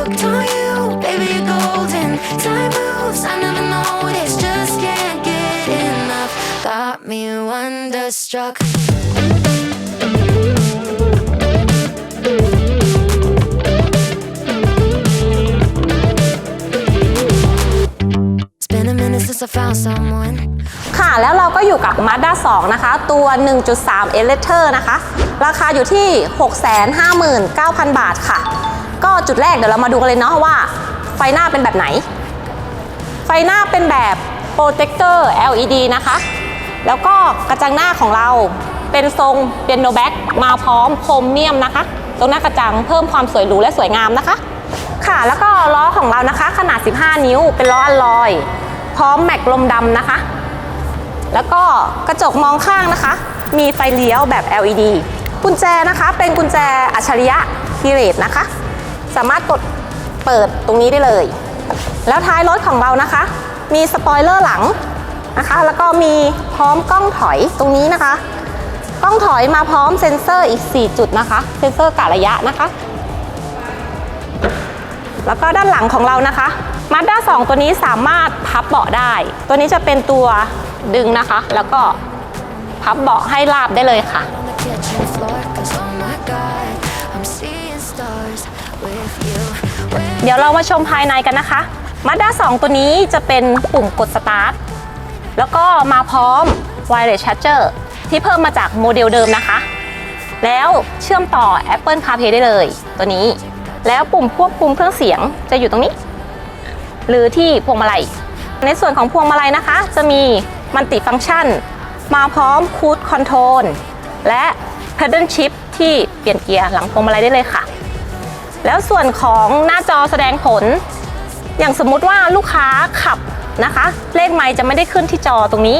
hooked on you, baby, you're golden. Time moves, I never noticed, just can't get enough. Got me wonderstruck. It's been a minute since I found someone. ค่ะแล้วเราก็อยู่กับ Mazda 2 นะคะ ตัว 1.3 e l e c t r นะคะ ราคาอยู่ที่ 659,000 บาทค่ะก็ จุดแรกเดี๋ยวเรามาดูกันเลยเนาะว่า ไฟหน้าเป็นแบบไหน ไฟหน้าเป็นแบบโปรเจคเตอร์ LED นะคะ แล้วก็กระจังหน้าของเราเป็นทรงเปียโนแบ็กมาพร้อมโครเมียมนะคะ ตรงหน้ากระจังเพิ่มความสวยหรูและสวยงามนะคะ ค่ะแล้วก็ล้อของเรานะคะ ขนาด 15 นิ้วเป็นล้ออัลลอย พร้อมแม็กลมดำนะคะ แล้วก็กระจกมองข้างนะคะ มีไฟเลี้ยวแบบ LED กุญแจนะคะ เป็นกุญแจอัจฉริยะคีเรตนะคะ สามารถกดเปิดตรงนี้ได้เลย แล้วท้ายรถของเรานะคะ มีสปอยเลอร์หลังนะคะ แล้วก็มีพร้อมกล้องถอยตรงนี้นะคะ กล้องถอยมาพร้อมเซ็นเซอร์อีก 4 จุดนะคะ เซ็นเซอร์กะระยะนะคะ แล้วก็ด้านหลังของเรานะคะ Mazda 2ตัวนี้สามารถพับเบาะได้ ตัวนี้จะเป็นตัวดึงนะคะ แล้วก็พับเบาะให้ราบได้เลยค่ะ เดี๋ยวเรามาชมภายในกันนะคะ Mazda 2ตัวนี้จะเป็นปุ่มกดสตาร์ทแล้วก็มาพร้อม Wireless Charger ที่เพิ่มมาจากโมเดลเดิมนะคะ แล้วเชื่อมต่อ Apple CarPlay ได้เลย ตัวนี้ แล้วปุ่มควบคุมเครื่องเสียงจะอยู่ตรงนี้ หรือที่พวงมาลัย ในส่วนของพวงมาลัยนะคะ จะมีมัลติฟัง c t ชัน มาพร้อมคูดคอนโทรลและ Pedal Shift ที่เปลี่ยนเกียร์หลังพวงมาลัยได้เลยค่ะ แล้วส่วนของหน้าจอแสดงผล อย่างสมมุติว่าลูกค้าขับนะคะ เลขไมล์จะไม่ได้ขึ้นที่จอตรงนี้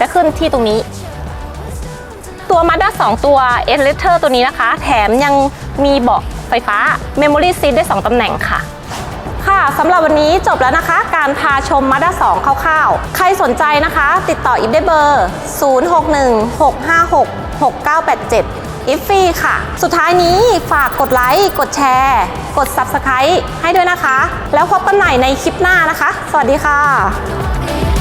จะขึ้นที่ตรงนี้ ตัว Mazda 2 ตัว e l e c t r ตัวนี้นะคะ แถมยังมีเบาะไฟฟ้า Memory Seat ได้ 2ตำแหน่งค่ะค่ะสำหรับวันนี้จบแล้วนะคะ การพาชม Mazda 2คร่าวๆ ใครสนใจนะคะ ติดต่ออิฟได้เบอร์ 0616566987 อิฟฟี่ค่ะ สุดท้ายนี้ฝากกดไลค์ กดแชร์ กด Subscribe ให้ด้วยนะคะ แล้วพบกันใหม่ในคลิปหน้านะคะ สวัสดีค่ะ